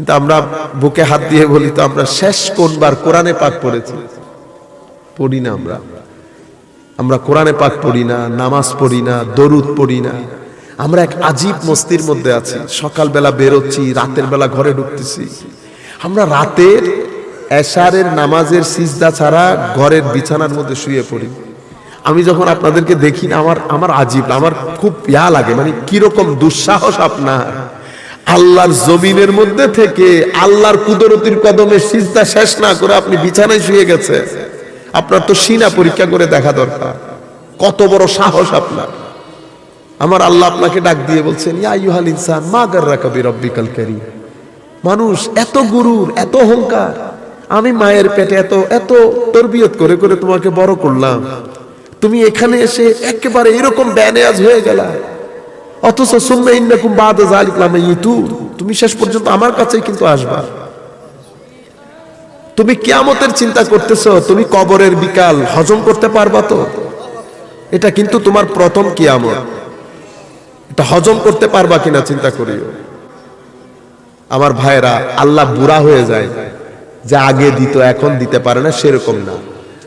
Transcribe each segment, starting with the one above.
কিন্তু আমরা বুকে হাত দিয়ে বলি তো আমরা শেষ কোনবার কোরআনে পাক পড়েছি? পড়ি না আমরা। আমরা কোরআনে পাক পড়ি না, নামাজ পড়ি না, দরুদ পড়ি না। আমরা এক আজীব মস্তির মধ্যে আছি। সকালবেলা বেরোচ্ছি, রাতের বেলা ঘরে ঢুকতেছি। আমরা রাতের এশারের নামাজের সিজদা ছাড়া ঘরের বিছানার মধ্যে শুয়ে পড়ি। আমি যখন আপনাদেরকে দেখি আমার আমার আজীব, আমার খুব ইয়া লাগে মানে কীরকম দুঃসাহস আপনার। আল্লাহর জমিনের মধ্যে থেকে আল্লাহর কুদরতির কদমে সিজদা শেষ না করে আপনি বিছানায় শুয়ে গেছে। আপনার তো সিনা পরীক্ষা করে দেখা দরকার। কত বড় সাহস আপনার। আমার আল্লাহ আপনাকে ডাক দিয়ে বলছেন, ইয়া ইউহাল ইনসান, মা গাররা কবি রব্বিকাল মানুষ এত গুরুর, এত অহংকার। আমি মায়ের পেটে এত এত তরবিয়ত করে করে তোমাকে বড় করলাম। তুমি এখানে এসে একেবারে এরকম ব্যানেজ হয়ে গেলা। অথচ সুম্মা ইন্নাকুম বাদা যালিকা লামাইতুন তুমি শেষ পর্যন্ত আমার কাছেই কিন্তু আসবা। তুমি কিয়ামতের চিন্তা করতেছো, তুমি কবরের বিকাল হজম করতে পারবা তো? এটা কিন্তু তোমার প্রথম কিয়ামত। এটা হজম করতে পারবা কিনা চিন্তা করিও। আমার ভাইরা আল্লাহ বুড়া হয়ে যায়। যে আগে দিত, এখন দিতে পারে না, সেরকম না।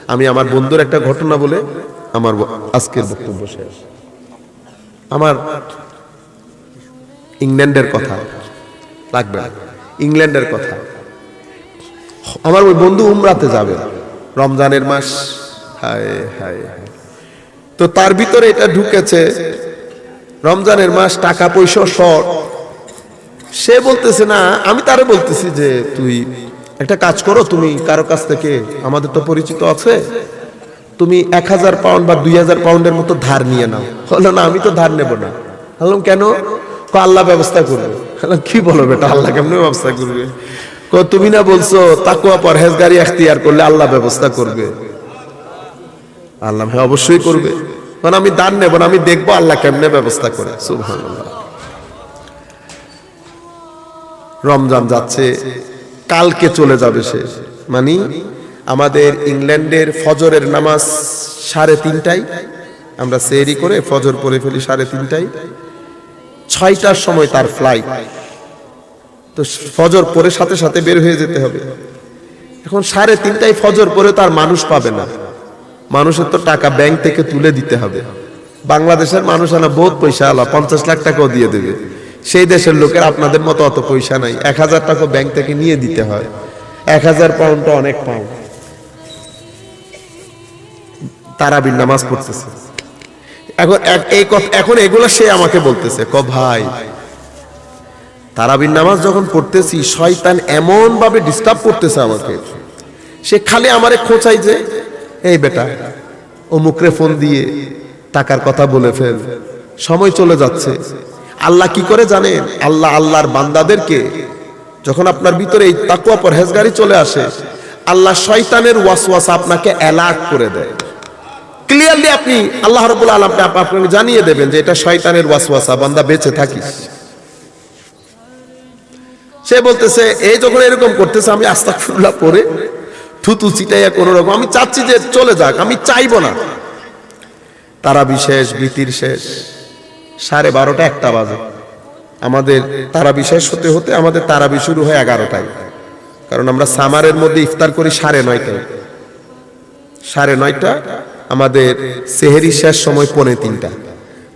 আমি আমার বন্ধুর একটা ঘটনা বলে আমার আজকের বক্তব্য শেষ। আমার ইংল্যান্ডের কথা। লাগবে ইংল্যান্ডের কথা। আমার ওই বন্ধু উমরাতে যাবে। রমজানের মাস। তো তার ভিতরে এটা ঢুকেছে, রমজানের মাস টাকা পয়সা শর্ট। সে বলতেছে, না, আমি তারে বলতেছি যে, তুই একটা কাজ করো, তুমি কারও কাছ থেকে, আমাদের তো পরিচিত আছে, তুমি এক হাজার পাউন্ড বা দুই হাজার পাউন্ডের মতো ধার নিয়ে নাও। হলো না, আমি তো ধার নেব না। বললাম, কেন? আল্লাহ ব্যবস্থা করবে। কি বলো বেটা, আল্লাহ কেমন ব্যবস্থা করবে? তুমি না বলছো তাকুয়া পরহেজগারি, এখতিয়ার করলে আল্লাহ ব্যবস্থা করবে? আল্লাহ হ্যাঁ অবশ্যই করবে। কারণ আমি দান নেব না, আমি দেখব আল্লাহ কেমনে ব্যবস্থা করে। সুবহানাল্লাহ। রমজান যাচ্ছে, কালকে চলে যাবে সে। মানে আমাদের ইংল্যান্ডের ফজরের নামাজ সাড়ে তিনটায়, আমরা সেরি করে ফজর পড়ে ফেলি সাড়ে তিনটায়। ছয়টার সময় তার ফ্লাইট তো ফজর পরে সাথে সাথে বের হয়ে যেতে হবে। এখন সাড়ে তিনটায় ফজর পরে তার মানুষ পাবে না। মানুষের তো টাকা ব্যাংক থেকে তুলে দিতে হবে। বাংলাদেশের মানুষ আনা বহুত পয়সা আলা পঞ্চাশ লাখ টাকাও দিয়ে দেবে। সেই দেশের লোকের আপনাদের মতো অত পয়সা নাই। এক হাজার টাকা ব্যাংক থেকে নিয়ে দিতে হয়। এক হাজার পাউন্ডটা অনেক পাউন্ড তারাবির নামাজ পড়তেছে। এখন এই এখন এগুলো সে আমাকে বলতেছে, ক ভাই, তারাবির নামাজ যখন পড়তেছি, শয়তান এমন ভাবে ডিস্টার্ব করতেছে আমাকে। সে খালি আমারে খোঁচাই যে, এই বেটা ও মুখরে ফোন দিয়ে টাকার কথা বলে ফেল, সময় চলে যাচ্ছে। আল্লাহ কি করে জানেন? আল্লাহ আল্লাহর বান্দাদেরকে যখন আপনার ভিতরে এই তাকুয়া পরহেজগারি চলে আসে, আল্লাহ শয়তানের ওয়াসওয়াস আপনাকে অ্যালার্ট করে দেয়। ক্লিয়ারলি আপনি আল্লাহ রবুল আলমকে আপনাকে জানিয়ে দেবেন যে এটা শয়তানের ওয়াসওয়াসা, বান্দা বেঁচে থাকিস। সে বলতেছে, এই যখন এরকম করতেছে, আমি আস্তাগফিরুল্লাহ পরে থুতু চিটাইয়া কোন রকম আমি চাচ্ছি যে চলে যাক, আমি চাইব না। তারা বিশেষ ভীতির শেষ, সাড়ে বারোটা একটা বাজে। আমাদের তারা বিশেষ হতে হতে আমাদের তারাবি শুরু হয় এগারোটায়। কারণ আমরা সামারের মধ্যে ইফতার করি সাড়ে নয়টায়। সাড়ে নয়টা আমাদের সেহেরি শেষ সময় পৌনে তিনটা।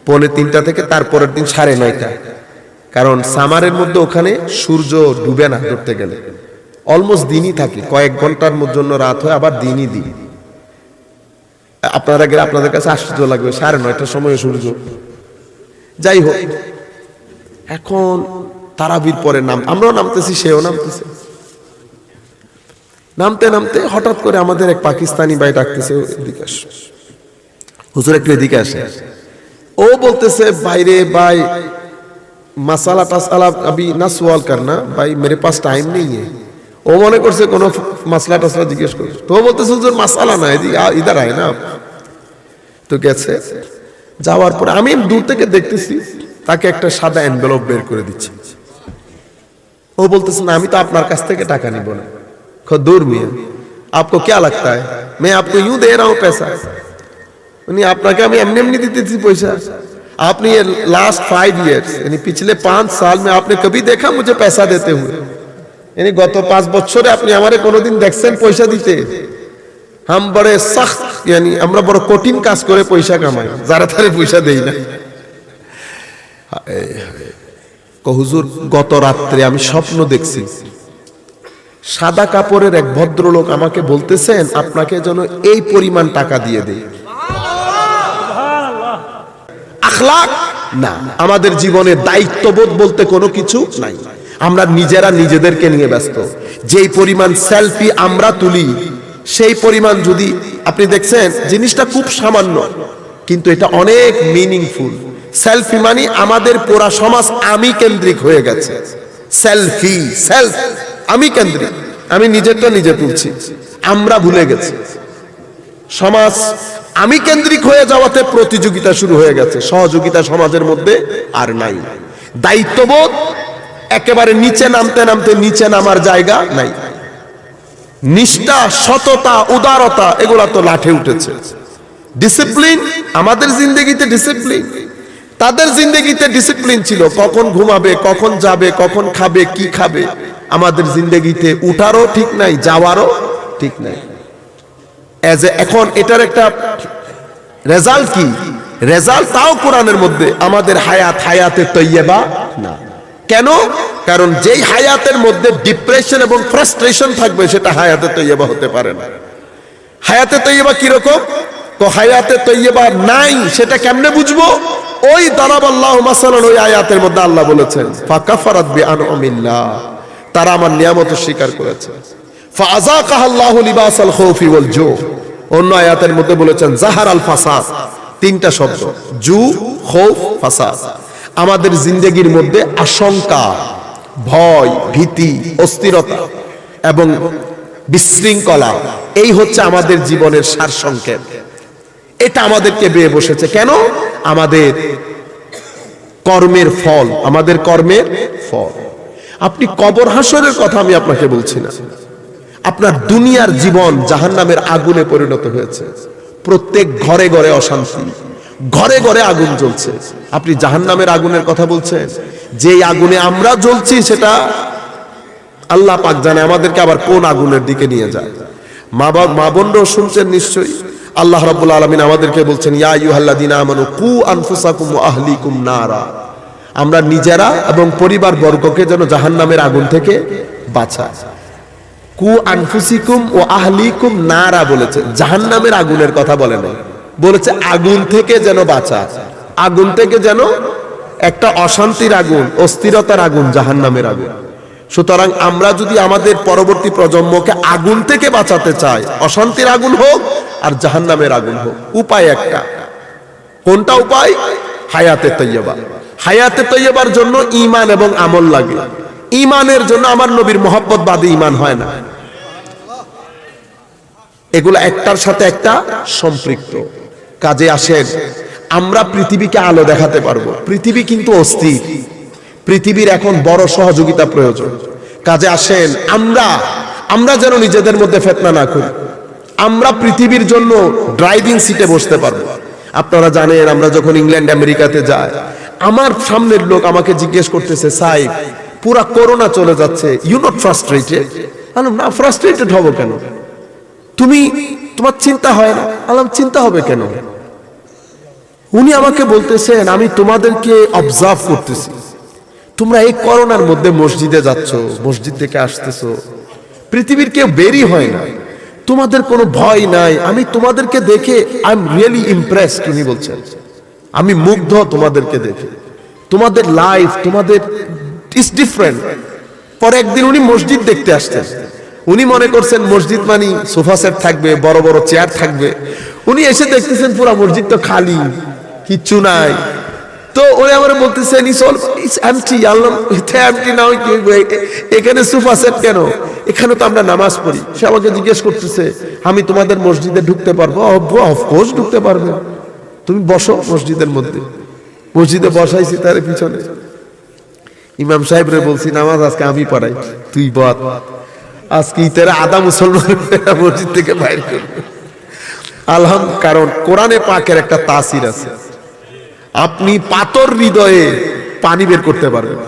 পৌনে তিনটা থেকে তারপরের দিন সাড়ে নয়টা। কারণ সামারের মধ্যে ওখানে সূর্য ডুবে না ধরতে গেলে। অলমোস্ট দিনই থাকে, কয়েক ঘণ্টার জন্য রাত হয়, আবার দিনই দিন। আপনারা গেলে আপনাদের কাছে আশ্চর্য লাগবে, সাড়ে নয়টার সময় সূর্য। যাই হোক, এখন তারাবির পরে নাম আমরাও নামতেছি, সেও নামতেছে। নামতে নামতে হঠাৎ করে আমাদের এক পাকিস্তানি ভাই ডাকতেছে এদিকে আস। হুজুর একটু এদিকে আসে ও বলতেছে বাইরে ভাই, মাসালা টাসালা আমি না সোয়াল কার না, ভাই মেরে পাস টাইম নেই ও মনে করছে কোনো মাসলা টাসলা জিজ্ঞেস করছে। তো বলতেছে, হুজুর মাসালা না, এদিকে ইদার আয় না। তো গেছে। যাওয়ার পর আমি দূর থেকে দেখতেছি, তাকে একটা সাদা এনভেলপ বের করে দিচ্ছি। ও বলতেছে, না, আমি তো আপনার কাছ থেকে টাকা নিব না। खो दूर मियाँ आपको क्या लगता है मैं आपको यूं दे रहा हूं पैसा यानी আপনাকে আমি এমনি এমনি দিতেছি পয়সা आपने ये लास्ट फाइव इयर्स यानी पिछले पांच साल में आपने कभी देखा मुझे पैसा देते हुए ইনি গত পাঁচ বছরে আপনি আমারে কোনোদিন দেখছেন পয়সা দিতে হাম বড়ে সখত ইয়ানি আমরা বড় কঠিন কাজ করে পয়সা কামাই যারা তারে পয়সা দেই না হায় হায়। কো হুজুর গত রাত্রে আমি স্বপ্ন দেখছি সাদা কাপড়ের এক ভদ্রলোক আমাকে বলতেছেন আপনাকে যেন এই পরিমাণ টাকা দিয়ে দেয় আখলাক? না আমাদের জীবনে দায়িত্ববোধ বলতে কোনো কিছু নাই। আমরা নিজেরা নিজেদেরকে নিয়ে ব্যস্ত। যেই পরিমাণ সেলফি আমরা তুলি সেই পরিমাণ যদি আপনি দেখছেন জিনিসটা খুব সামান্য কিন্তু এটা অনেক মিনিংফুল সেলফি মানে আমাদের পোড়া সমাজ আমি কেন্দ্রিক হয়ে গেছে। সেলফি সেলফ আমি কেন্দ্রিক, আমি নিজেরটা নিজে তুলছি। আমরা ভুলে গেছি। সমাজ, আমি কেন্দ্রিক হয়ে যাওয়াতে প্রতিযোগিতা শুরু হয়ে গেছে। সহযোগিতা সমাজের মধ্যে আর নাই। দায়িত্ববোধ, একেবারে নিচে নামতে নামতে নিচে নামার জায়গা নাই। নিষ্ঠা, সততা, উদারতা, এগুলা তো লাঠে উঠেছে। ডিসিপ্লিন আমাদের জিন্দগিতে ডিসিপ্লিন তাদের জিন্দগিতে ডিসিপ্লিন ছিল, কখন ঘুমাবে, কখন যাবে, কখন খাবে, কি খাবে। আমাদের জিন্দগিতে উঠারও ঠিক নাই, যাওয়ারও ঠিক নাই। এজ এখন এটার একটা রেজাল্ট কি? রেজাল্ট তাও কোরআনের মধ্যে, আমাদের হায়াত, হায়াতে তৈয়বা না। কেন? কারণ যেই হায়াতের মধ্যে ডিপ্রেশন এবং ফ্রাস্ট্রেশন থাকবে, সেটা হায়াতে তৈয়বা হতে পারে না। হায়াতে তৈয়বা কীরকম? তো হায়াতে তৈয়বা নাই, সেটা কেমনে বুঝব? ওই দারাব আল্লাহ মাসালান ওই আয়াতের মধ্যে আল্লাহ বলেছেন, ফাকাফারাত বিআনউমিল্লাহ তারা আমার নিয়ামত স্বীকার করেছে। আমাদের জিন্দেগির মধ্যে আশঙ্কা, ভয়, ভীতি, অস্থিরতা এবং বিশৃঙ্খলা, এই হচ্ছে আমাদের জীবনের সারসংক্ষেপ। এটা আমাদেরকে বেয়ে বসেছে। কেন? আমাদের কর্মের ফল, আমাদের কর্মের ফল। আপনি কবর হাসরের কথা আমি আপনাকে বলছি না। আপনার দুনিয়ার জীবন জাহান্নামের আগুনে পরিণত হয়েছে। প্রত্যেক ঘরে ঘরে অশান্তি, ঘরে ঘরে আগুন জ্বলছে। আপনি জাহান্নামের আগুনের কথা বলছেন। যেই আগুনে আমরা জ্বলছি সেটা আল্লাহ পাক জানে আমাদেরকে আবার কোন আগুনের দিকে নিয়ে যায়। মা বাবা মা বোনরাও শুনছেন নিশ্চয়ই। আল্লাহ রাব্বুল আলামিন আমাদেরকে বলছেন, ইয়া আইয়ুহাল্লাযিনা আমানু কু আনফুসাকুম ওয়া আহলিকুম নারা। আমরা নিজেরা এবং পরিবার বর্গকে যেন জাহান্নামের আগুন থেকে বাঁচা কু আনফুসিকুম ও আহলিকুম নারা বলেছে, জাহান্নামের আগুনের কথা বলে নাই। বলেছে, আগুন থেকে যেন বাঁচা আগুন থেকে যেন একটা অশান্তির আগুন, অস্থিরতার আগুন জাহান্নামের আগুন। সুতরাং আমরা যদি আমাদের পরবর্তী প্রজন্মকে আগুন থেকে বাঁচাতে চাই, অশান্তির আগুন হোক আর জাহান্নামের আগুন হোক, উপায় একটা। কোনটা উপায়? হায়াতে তৈয়বা। হায়াতে তৈয়বার জন্য ইমান এবং আমল লাগে। ইমানের জন্য আমার নবীর মোহাব্বত বাদে ইমান হয় না। এগুলো একটার সাথে একটা সম্পৃক্ত। কাজে আসেন, আমরা পৃথিবীকে আলো দেখাতে পারব। পৃথিবী কিন্তু অস্থির। পৃথিবীর এখন বড় সহযোগিতা প্রয়োজন। কাজে আসেন, আমরা আমরা যেন নিজেদের মধ্যে ফেতনা না করি। আমরা পৃথিবীর জন্য ড্রাইভিং সিটে বসতে পারব। আপনারা জানেন, আমরা যখন ইংল্যান্ড, আমেরিকাতে যাই আমার সামনের লোক আমাকে জিজ্ঞেস করতেছে সাইফ পুরা করোনা চলে যাচ্ছে ইউ নট ফ্রাস্ট্রেটেড না ফ্রাস্ট্রেটেড হব কেন? তুমি, তোমার চিন্তা হয় না? আলাম, চিন্তা হবে কেন? উনি আমাকে বলতেছেন, আমি তোমাদেরকে অবজার্ভ করতেছি। তোমরা এই করোনার মধ্যে মসজিদে যাচ্ছ, মসজিদ থেকে আসতেছো। পৃথিবীর কেউ বেরি হয় না। তোমাদের কোনো ভয় নাই। আমি তোমাদেরকে দেখে আই এম রিয়েলি ইমপ্রেসড উনি বলছেন। আমি মুগ্ধ তোমাদেরকে দেখে। তোমাদের লাইফ তোমাদের ইস ডিফারেন্ট পরে একদিন উনি মসজিদ দেখতে আসছেন। উনি মনে করছেন মসজিদ মানি সোফা সেট থাকবে, বড় বড় চেয়ার থাকবে। উনি এসে দেখতেছেন পুরো মসজিদ তো খালি, কিচ্ছু নাই। তো ওই আমার বলতেছেন is all is empty Allah empty না হয় কি হইব? এখানে সোফা সেট কেন? এখানে তো আমরা নামাজ পড়ি। সে আমাকে জিজ্ঞেস করতেছে, আমি তোমাদের মসজিদে ঢুকতে পারব? অফ অফকোর্স ঢুকতে পারবে। তুমি বসো মসজিদের মধ্যে। মসজিদে বসাইছি তার পিছনে। ইমাম সাহেবরে বলছি, নামাজ আজকে আমি পড়াই, তুই বল আজকে ইতারা আদা মুসলমান মসজিদ থেকে বাইর করবে। আলহাম, কারণ কোরআনে পাকের একটা তাসির আছে। আপনি পাতর হৃদয়ে পানি বের করতে পারবেন।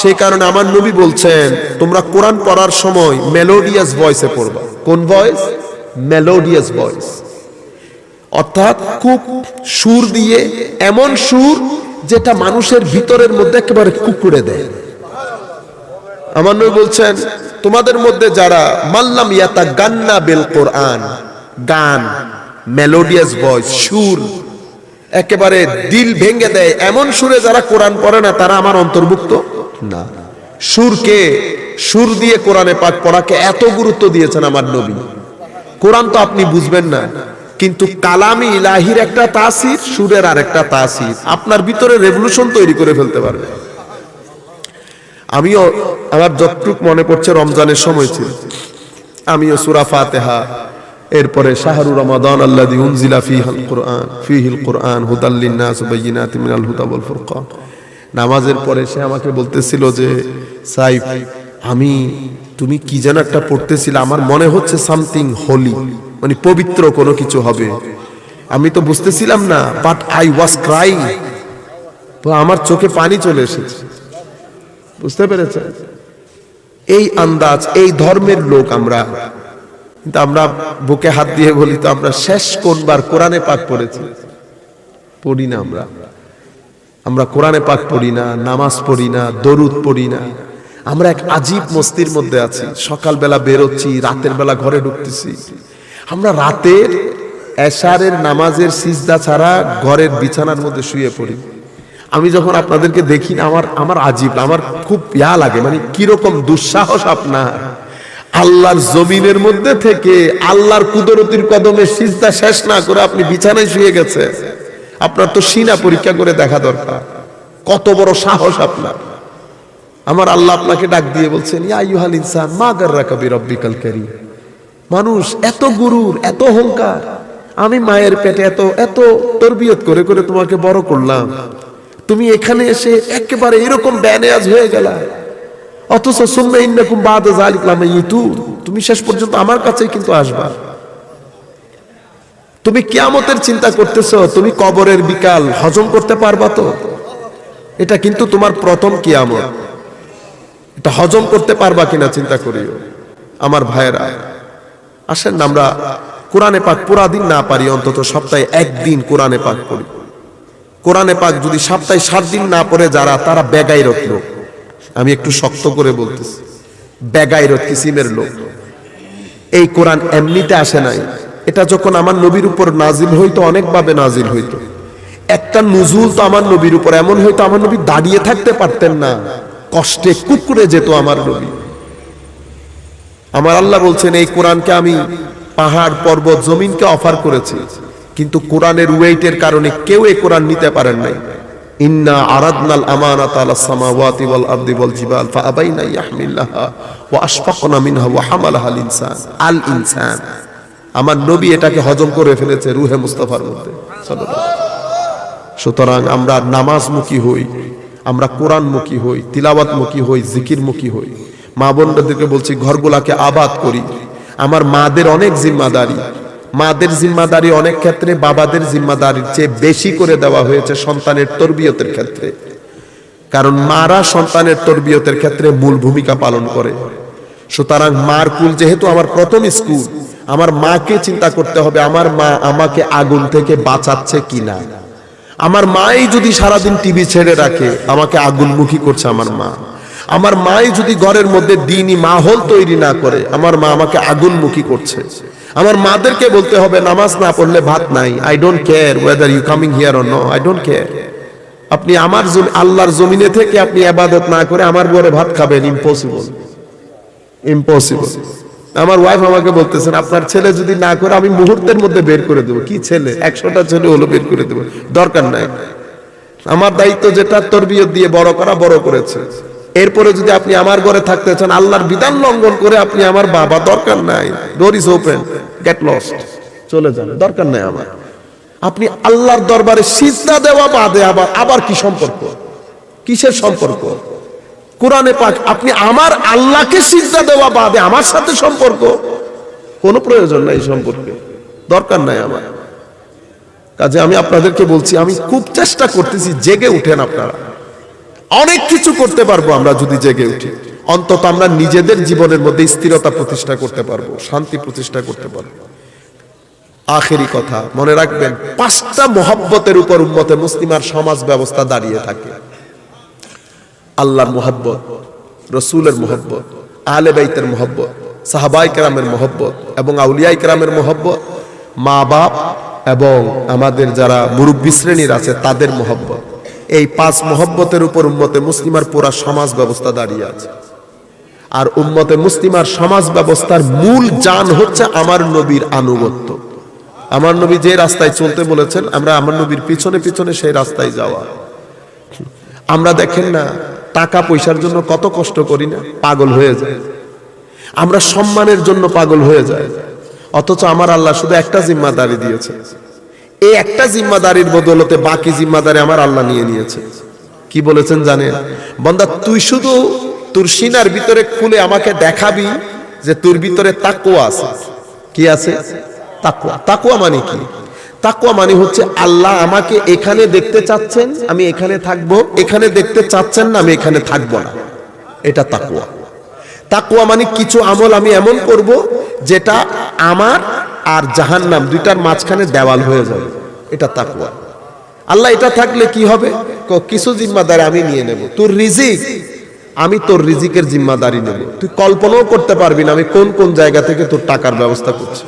সেই কারণে আমার নবী বলছেন, তোমরা কোরআন পড়ার সময় মেলোডিয়াস ভয়েসে পড়বা। কোন ভয়েস মেলোডিয়াস ভয়েস অর্থাৎ খুব সুর দিয়ে এমন সুর যেটা মানুষের ভিতরের মধ্যে একেবারে কুকুরে দেয়। আমার নবী বলছেন, তোমাদের মধ্যে যারা মাল্লাম ইয়াতা গান্না বেল কোরআন, গান, মেলোডিয়াস ভয়েস, সুর, একেবারে দিল ভেঙে দেয়, এমন সুরে যারা কোরআন পড়ে না, তারা আমার অন্তর্ভুক্ত না। সুরকে, সুর দিয়ে কোরআনে পাঠ পড়াকে এত গুরুত্ব দিয়েছেন আমার নবী। কোরআন তো আপনি বুঝবেন না। কিন্তু কালামি ইলাহির একটা তাসির, সুরের আর একটা তাসির। আপনার ভিতরে রেভলিউশন তৈরি করে ফেলতে পারবে। আমিও, আমার যতটুক মনে পড়ছে রমজানের সময় ছিল। আমিও সুরা ফাতেহা, এরপরে শাহরু রমাদান আল্লাযী উনজিলা ফীহাল কুরআন, ফীহিল কুরআন, হুদাল লিন-নাস ওয়া বাইয়িনাতিন মিনাল হুদা ওয়াল ফুরকান। নামাজের পরে সে আমাকে বলতেছিল যে, সাইফ, আমি তুমি কি যেন একটা পড়তেছিলে, আমার মনে হচ্ছে সামথিং হোলি মানে পবিত্র কোনো কিছু হবে। আমি তো বুঝতেছিলাম না বাট আই ওয়াজ ক্রাইং আমার চোখে পানি চলে এসেছে। বুঝতে পেরেছেন এই আন্দাজ, এই ধর্মের লোক আমরা। কিন্তু আমরা বুকে হাত দিয়ে বলি তো আমরা শেষ কোনবার কোরআনে পাক পড়েছি? পড়ি না আমরা। আমরা কোরআনে পাক পড়ি না, নামাজ পড়ি না, দরুদ পড়ি না। আমরা এক আজীব মস্তির মধ্যে আছি। সকালবেলা বেরোচ্ছি, রাতের বেলা ঘরে ঢুকতেছি। আমরা রাতের এশারের নামাজের সিজদা ছাড়া ঘরের বিছানার মধ্যে শুয়ে পড়ি। আমি যখন আপনাদেরকে দেখি, আমার আমার আজীব, আমার খুব ইয়া লাগে মানে কীরকম দুঃসাহস আপনার। আল্লাহর জমিনের মধ্যে থেকে আল্লাহর কুদরতির কদমে সিজদা শেষ না করে আপনি বিছানায় শুয়ে গেছে আপনার তো সিনা পরীক্ষা করে দেখা দরকার। কত বড় সাহস আপনার। আমার আল্লাহ আপনাকে ডাক দিয়ে বলছেন, ইয়া আইয়ুহাল ইনসান, মা গাররাকা বিরাব্বিকাল কারীম? মানুষ এত গুরুর, এত অহংকার। আমি মায়ের পেটে এত এত তরবিয়ত করে করে তোমাকে বড় করলাম। তুমি এখানে এসে একেবারে এরকম ব্যানেয়াজ হয়ে গেলা। অথচ সুম্মা ইন্নাকুম বাদা লামাইতুন তুমি শেষ পর্যন্ত আমার কাছেই কিন্তু আসবা। তুমি কিয়ামতের চিন্তা করতেছো, তুমি কবরের বিকাল হজম করতে পারবা তো? এটা কিন্তু তোমার প্রথম কিয়ামত। এটা হজম করতে পারবা কিনা চিন্তা করিও। আমার ভাইয়েরা, আসেন আমরা কোরআনে পাক পুরা দিন না পারি, অন্তত সপ্তাহে একদিন কোরআনে পাক পড়ি। কোরআনে পাক যদি সপ্তাহে সাত দিন না পড়ে যারা, তারা বেগাইরত লোক। আমি একটু শক্ত করে বলতেছি, বেগাইরত কিসিমের লোক। এই কোরআন এমনিতে আসে নাই। এটা যখন আমার নবীর উপর নাজিল হইতো, অনেকভাবে নাজিল হইতো। একটা নুজুল তো আমার নবীর উপর, এমন হইতো আমার নবী দাঁড়িয়ে থাকতে পারতেন না। কষ্টে কুকুরে যেত আমার নবী। আমার আল্লাহ বলছেন, এই কোরআনকে আমি পাহাড়, পর্বত, জমিনকে অফার করেছি, কিন্তু কোরআনের ওয়েটের কারণে কেউ এই কোরআন নিতে পারেন নাই। ইন্না আরাদনাল আমানাত আলাস সামাওয়াতি ওয়াল আরদি ওয়াল আল ইনসান। আমার নবী এটাকে হজম করে ফেলেছে রুহে মুস্তাফার মধ্যে। সুতরাং আমরা নামাজমুখী হই। আমরা কোরআনমুখী হই, তিলাওয়াতমুখী হই, জিকিরমুখী হই। মা বোনদেরকে বলছি, ঘরগুলাকে আবাদ করি। আমার মাদের অনেক জিম্মাদারি। মাদের জিম্মাদারি অনেক ক্ষেত্রে বাবাদের জিম্মাদারির চেয়ে বেশি করে দেওয়া হয়েছে সন্তানের তরবিয়তের ক্ষেত্রে। কারণ মারা সন্তানের তরবিয়তের ক্ষেত্রে মূল ভূমিকা পালন করে। সুতরাং মার কুল যেহেতু আমার প্রথম স্কুল, আমার মাকে চিন্তা করতে হবে, আমার মা আমাকে আগুন থেকে বাঁচাচ্ছে কিনা। আমার মাই যদি সারাদিন টিভি ছেড়ে রাখে, আমাকে আগুনমুখী করছে আমার মা। আমার মাই যদি ঘরের মধ্যে দিনই মাহল তৈরি না করে, আমার মা আমাকে আগুনমুখী করছে। আমার মাদেরকে বলতে হবে, নামাজ না পড়লে ভাত নাই। I don't care weather you coming here or no I don't care আপনি আমার আল্লাহর জমিনে থেকে আপনি আবাদত না করে আমার ঘরে ভাত খাবেন ইম্পসিবল ইম্পসিবল আমার ওয়াইফ আমাকে বলতেছেন আপনার ছেলে যদি না করে, আমি মুহূর্তের মধ্যে বের করে দেবো। কি ছেলে? একশোটা ছেলে হলো বের করে দেবো। দরকার নাই। আমার দায়িত্ব যেটা, তরবিয়ত দিয়ে বড় করা, বড় করেছে। এরপরে যদি আপনি আমার ঘরে থাকতে চান, আল্লাহর বিধান লঙ্ঘন করে আপনি আমার বাবা, দরকার নাই। Door is open get lost চলে যান। দরকার নাই আমার। আপনি আল্লাহর দরবারে সিজদা দেওয়া বাদে আবার আবার কি সম্পর্ক? কিসের সম্পর্ক? কোরআনে পাক, আপনি আমার আল্লাহকে সিজদা দেওয়া বাদে আমার সাথে সম্পর্ক, কোনো প্রয়োজন নাই সম্পর্কে। দরকার নাই আমার। কাজে আমি আপনাদেরকে বলছি, আমি খুব চেষ্টা করতেছি জেগে উঠেন আপনারা। অনেক কিছু করতে পারব আমরা যদি জেগে উঠি। অন্তত আমরা নিজেদের জীবনের মধ্যে স্থিরতা প্রতিষ্ঠা করতে পারব, শান্তি প্রতিষ্ঠা করতে পারব। আখেরি কথা, মনে রাখবেন, পাঁচটা মহব্বতের উপর উম্মতে মুসলিমার সমাজ ব্যবস্থা দাঁড়িয়ে থাকে। আল্লাহর মোহব্বত, রসুলের মোহব্বত আলে বাইতের মোহব্বত, সাহাবাই কেরামের মোহব্বত এবং আউলিয়াই কেরামের মোহব্বত, মা বাপ এবং আমাদের যারা মুরব্বী শ্রেণির আছে তাদের মোহব্বত। এই পাঁচ মোহব্বতের উপর উম্মতে মুসলিমার পুরা সমাজ ব্যবস্থা দাঁড়িয়ে আছে। আর উম্মতে মুসলিমার সমাজ ব্যবস্থার মূল যান হচ্ছে আমার নবীর আনুগত্য। আমার নবী যে রাস্তায় চলতে বলেছেন, আমরা আমার নবীর পিছনে পিছনে সেই রাস্তায় যাওয়া। আমরা দেখেন না টাকা পয়সার জন্য কত কষ্ট করি না? পাগল হয়ে যায়। আমরা সম্মানের জন্য পাগল হয়ে যায়। অথচ আমার আল্লাহ শুধু একটা জিম্মাদারি দিয়েছে। এই একটা জিম্মাদারির বদলতে বাকি জিম্মাদারি আমার আল্লাহ নিয়ে নিয়েছে। কি বলেছেন জানেন? বন্দা, তুই শুধু তোর সিনার ভিতরে খুলে আমাকে দেখাবি যে তোর ভিতরে তাকুয়া আছে। কি আছে? তাকুয়া তাকুয়া মানে কি? তাকুয়া মানে হচ্ছে আল্লাহ আমাকে এখানে দেখতে চাচ্ছেন, আমি এখানে থাকব। এখানে দেখতে চাচ্ছেন না, আমি এখানে থাকব না। এটা তাকুয়া তাকুয়া মানে কিছু আমল আমি এমন করব যেটা আমার আর জাহান্নাম দুইটার মাঝখানে দেওয়াল হয়ে যাবে। এটা তাকুয়া আল্লাহ এটা থাকলে কি হবে? কিছু জিম্মাদারি আমি নিয়ে নেব। তোর রিজিক, আমি তোর রিজিকের জিম্মাদারি নেব। তুই কল্পনাও করতে পারবি না আমি কোন কোন জায়গা থেকে তোর টাকার ব্যবস্থা করছি।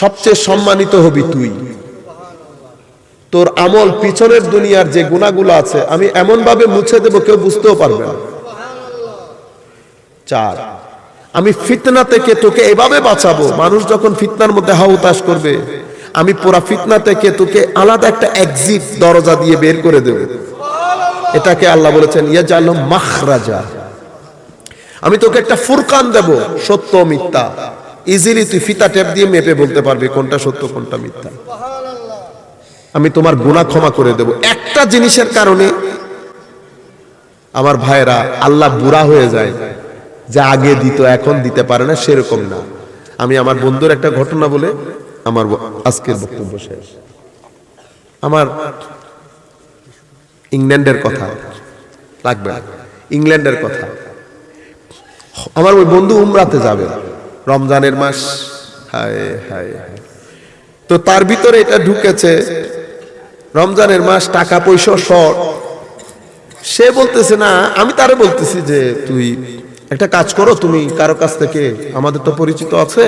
সবচেয়ে সম্মানিত হবি তুই। তোর আমল পিছনের দুনিয়ার যে গুণাগুলো আছে, আমি এমন ভাবে মুছে দেব কেউ বুঝতেও পারবে না। চার, আমি ফিতনা থেকে তোকে এভাবে বাঁচাবো, মানুষ যখন ফিতনার মধ্যে হাউতাস করবে, আমি পুরা ফিতনা থেকে তোকে আলাদা একটা এক্সিট দরজা দিয়ে বের করে দেব। এটাকে আল্লাহ বলেছেন ইয়া জাল মাখরাজা। আমি তোকে একটা ফুরকান দেব, সত্য মিথ্যা। ইজিলি তুই ফিতা টেপ দিয়ে মেপে বলতে পারবি কোনটা সত্য, কোনটা মিথ্যা। আমি তোমার গুনাহ ক্ষমা করে দেব। একটা জিনিসের কারণে আমার ভাইরা আল্লাহ বুড়া হয়ে যায়, যে আগে দিত, এখন দিতে পারে না, সেরকম না। আমি আমার বন্ধুর একটা ঘটনা বলে আমার আজকের বক্তব্য শেষ। আমার ইংল্যান্ডের কথা। লাগবে ইংল্যান্ডের কথা। আমার ওই বন্ধু উমরাতে যাবে। রমজানের মাস। হায় হায় হায়। তো তার ভিতরে এটা ঢুকেছে, রমজানের মাস টাকা পয়সা শর্ট। সে বলতেছে, না, আমি তারে বলতেছি যে, তুই একটা কাজ করো, তুমি কারও কাছ থেকে, আমাদের তো পরিচিত আছে,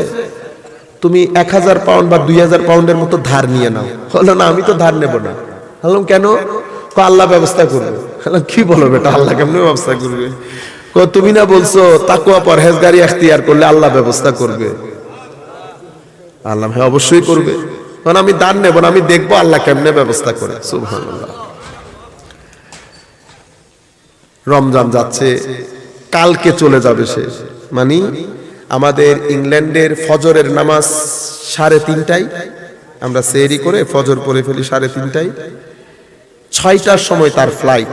তুমি এক হাজার পাউন্ড বা দুই হাজার পাউন্ডের মতো ধার নিয়ে নাও। হলো না, আমি তো ধার নেব না। বললাম, কেন? আল্লাহ ব্যবস্থা করবে। কি বলো বেটা, আল্লাহ কেমন ব্যবস্থা করবে? তুমি না বলছো তাকুয়া পরহেজগারি এখতিয়ার করলে আল্লাহ ব্যবস্থা করবে। আল্লাহ হ্যাঁ অবশ্যই করবে। কারণ আমি দান নেব না, আমি দেখব আল্লাহ কেমনে ব্যবস্থা করে। রমজান যাচ্ছে, কালকে চলে যাবে সে। মানে আমাদের ইংল্যান্ডের ফজরের নামাজ সাড়ে তিনটায়, আমরা সেরি করে ফজর পড়ে ফেলি সাড়ে তিনটায়। ছয়টার সময় তার ফ্লাইট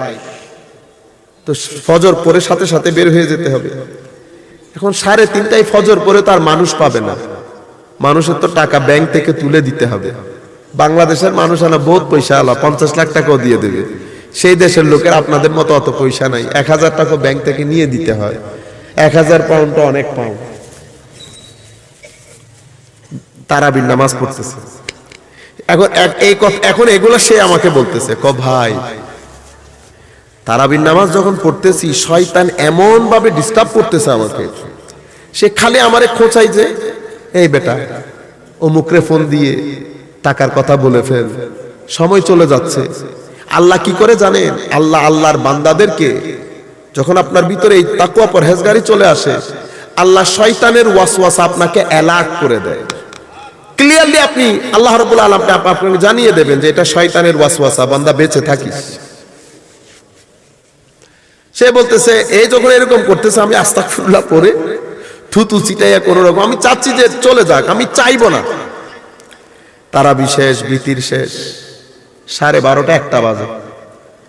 তো ফজর পরে সাথে সাথে বের হয়ে যেতে হবে। এখন সাড়ে তিনটায় ফজর পরে তার মানুষ পাবে না। মানুষের তো টাকা ব্যাংক থেকে তুলে দিতে হবে। বাংলাদেশের মানুষ আনা বহুত পয়সা আলা, পঞ্চাশ লাখ টাকাও দিয়ে দেবে। সেই দেশের লোকের আপনাদের মতো অত পয়সা নাই। এক হাজার টাকা ব্যাংক থেকে নিয়ে দিতে হয়। এক হাজার পাউন্ড অনেক পাউন্ড। তারাবির নামাজ পড়তেছে। এখন এই কথা এখন এগুলো সে আমাকে বলতেছে, ক ভাই তারাবির নামাজ যখন পড়তেছি, শয়তান এমন ভাবে ডিস্টার্ব করতেছে আমাকে। সে খালি আমারে খোঁচাই যে, এই বেটা, অমুকরে ফোন দিয়ে টাকার কথা বলে ফেল, সময় চলে যাচ্ছে। আল্লাহ কি করে জানেন? আল্লাহ আল্লাহর বান্দাদেরকে যখন আপনার ভিতরে এই তাকুয়া পরহেজগারি চলে আসে, আল্লাহ শয়তানের ওয়াসওয়াসা আপনাকে অ্যালার্ট করে দেয়। ক্লিয়ারলি আপনি, আল্লাহ রবুল আলমকে আপনাকে জানিয়ে দেবেন যে এটা শয়তানের ওয়াসওয়াসা, বান্দা বেঁচে থাকিস। সে বলতেছে, এই যখন এরকম করতেছে, আমি আস্তাকফিরুল্লাহ পরে থুতু চিটাইয়া কোন রকম, আমি চাচ্ছি যে চলে যাক, আমি চাইব না। তারা বিশেষ ভীতির শেষ, সাড়ে বারোটা একটা বাজে।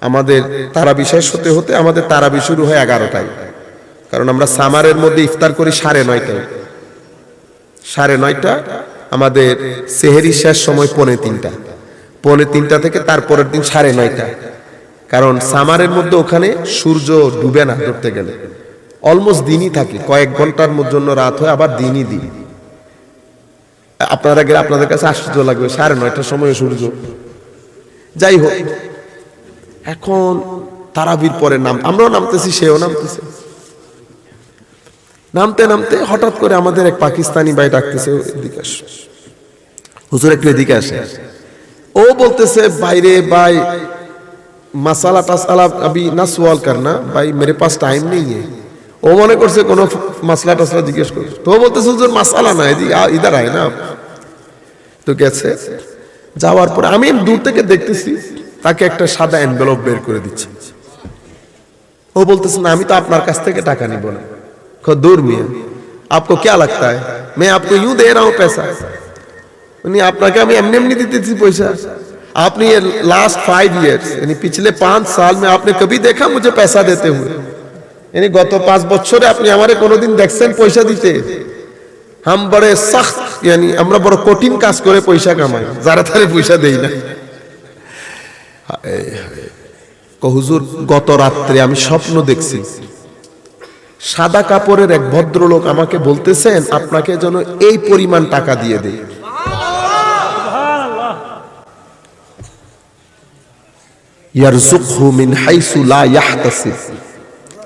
আমাদের তারা বিশেষ হতে হতে আমাদের তারাবি শুরু হয় এগারোটায়। কারণ আমরা সামারের মধ্যে ইফতার করি সাড়ে নয়টায়। সাড়ে নয়টা, আমাদের সেহেরি শেষ সময় পৌনে তিনটা। পৌনে তিনটা থেকে তারপরের দিন সাড়ে নয়টা। কারণ সামারের মধ্যে ওখানে সূর্য ডুবে না ধরতে গেলে। অলমোস্ট দিনই থাকে, কয়েক ঘণ্টার জন্য রাত হয়, আবার দিনই দিন। আপনারা গেলে আপনাদের কাছে আশ্চর্য লাগবে, সাড়ে নয়টার সময় সূর্য। যাই হোক, এখন তারাবির পরে নাম, আমরাও নামতেছি, সেও নামতেছে। নামতে নামতে হঠাৎ করে আমাদের এক পাকিস্তানি ভাই ডাকতেছে এদিকে আস। হুজুর একটু এদিকে আসে ও বলতেছে, বাইরে ভাই मसाला टसाला अभी ना सवाल करना भाई मेरे पास टाइम नहीं है ও মনে করছে কোনো মশলা টসলা জিজ্ঞেস করছে তো ও বলতেছে হুজুর মাসালা না এদিকে আ- ইধার আয় না তো গেছে যাওয়ার পরে আমি দূর থেকে দেখতেছি তাকে একটা সাদা এনভেলপ বের করে দিচ্ছে ও বলতেছে না আমি তো আপনার কাছ থেকে টাকা নিব না खो दूर मियाँ आपको क्या लगता है मैं आपको यूं दे रहा हूं पैसा यानी আপনাকে আমি এমনি এমনি দিতেছি পয়সা आपने ये लास्ट फाइव इयर्स यानी पिछले पांच साल में आपने कभी देखा मुझे पैसा देते हुए यानी গত পাঁচ বছরে আপনি আমারে কোনোদিন দেখছেন পয়সা দিতে হাম বড় সখত यानी আমরা বড় কঠিন কাজ করে পয়সা কামাই যারা তারে পয়সা দেই না হায় হায়। কো হুজুর গত রাত্রে আমি স্বপ্ন দেখছি সাদা কাপড়ের এক ভদ্রলোক আমাকে বলতেছেন আপনাকে যেন এই পরিমাণ টাকা দিয়ে দেয়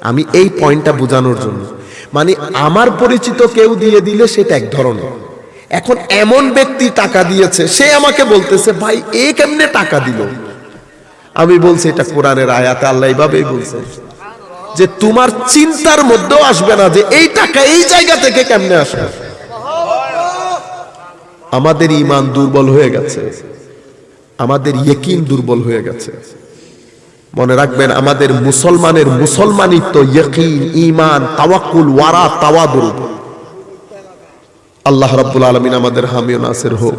আমি এই পয়েন্টটা বোঝানোর জন্য। মানে আমার পরিচিত কেউ দিয়ে দিলে সেটা এক ধরনের। এখন এমন ব্যক্তি টাকা দিয়েছে, সে আমাকে বলতেছে, ভাই, এ কেমনে টাকা দিল? আমি বলছি, এটা কোরআনের আয়াতে আল্লাহ এইভাবেই বলছে যে তোমার চিন্তার মধ্যেও আসবে না যে এই টাকা এই জায়গা থেকে কেমনে আসবে। আমাদের ইমান দুর্বল হয়ে গেছে। আমাদের ইয়েকিন দুর্বল হয়ে গেছে। মনে রাখবেন, আমাদের মুসলমানের মুসলমানিত্ব, ইয়কিন ইমান তাওয়াক্কুল, ওয়ারা তাওয়াদুর আল্লাহ রাব্বুল আলামিন আমাদের হামিও নাসির হোক।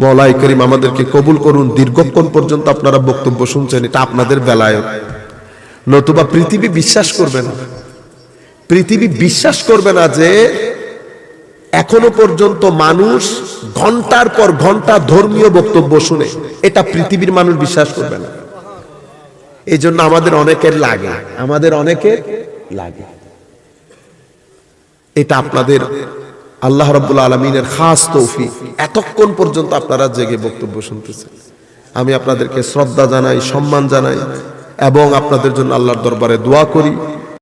মৌলাই করিম আমাদেরকে কবুল করুন। দীর্ঘক্ষণ পর্যন্ত আপনারা বক্তব্য শুনছেন, এটা আপনাদের বেলায় নতুবা পৃথিবী বিশ্বাস করবে না। পৃথিবী বিশ্বাস করবে না যে, এখনও পর্যন্ত মানুষ ঘণ্টার পর ঘণ্টা ধর্মীয় বক্তব্য শুনে, এটা পৃথিবীর মানুষ বিশ্বাস করবে না। এই জন্য আমাদের অনেকের লাগে। আমাদের অনেকের লাগে। এটা আপনাদের আল্লাহ রব্বুল আলমিনের খাস তৌফি এতক্ষণ পর্যন্ত আপনারা জেগে বক্তব্য শুনতেছেন। আমি আপনাদেরকে শ্রদ্ধা জানাই, সম্মান জানাই এবং আপনাদের জন্য আল্লাহর দরবারে দোয়া করি।